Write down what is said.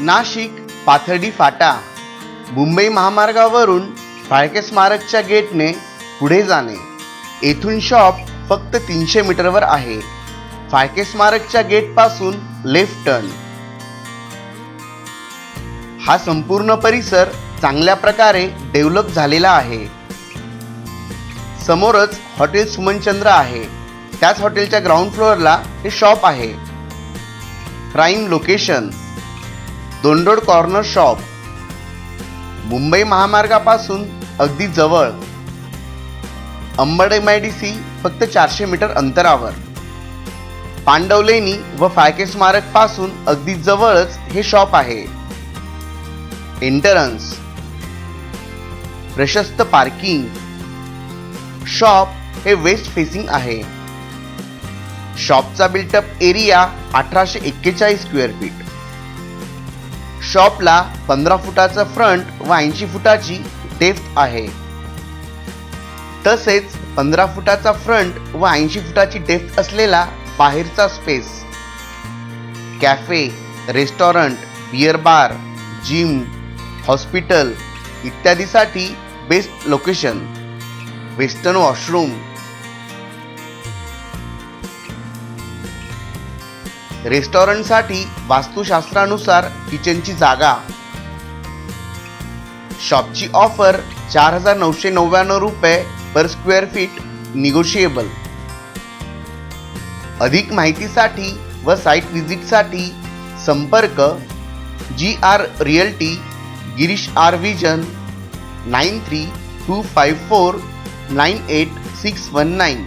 नाशिक पाथर्डी फाटा मुंबई महामार्गावरून फाळके स्मारकच्या गेटने पुढे जाणे. येथून शॉप फक्त तीनशे मीटरवर आहे. फाळके स्मारकच्या गेटपासून लेफ्ट टर्न हा संपूर्ण परिसर चांगल्या प्रकारे डेव्हलप झालेला आहे. समोरच हॉटेल सुमनचंद्र आहे. त्याच हॉटेलच्या ग्राउंड फ्लोअरला हे शॉप आहे. प्राईम लोकेशन दोंडोड कॉर्नर शॉप. मुंबई महामार्गापासून अगदी जवळ. Ambad M I D C फक्त चारशे मीटर अंतरावर. पांडवलेनी व फाळके स्मारकपासून अगदी जवळच हे शॉप आहे. एंटरन्स. प्रशस्त पार्किंग. शॉप हे वेस्ट फेसिंग आहे. शॉपचा बिल्टअप एरिया अठराशे एक्केचाळीस स्क्वेअर फीट. शॉपला पंधरा फुटाचा फ्रंट व ऐंशी फुटाची डेप्थ आहे. तसेच पंधरा फुटाचा फ्रंट व ऐंशी फुटाची डेप्थ असलेला बाहेरचा space. Cafe restaurant beer bar gym hospital इत्यादीसाठी बेस्ट लोकेशन. वेस्टर्न वॉशरूम रेस्टॉरंटसाठी वास्तुशास्त्रानुसार किचनची जागा. शॉपची ऑफर चार हजार नऊशे नव्याण्णव रुपये पर स्क्वेअर फीट निगोशिएबल. अधिक माहितीसाठी व साईट व्हिजिटसाठी संपर्क G R realty Girish R Vijan nine three two five four nine eight six one nine.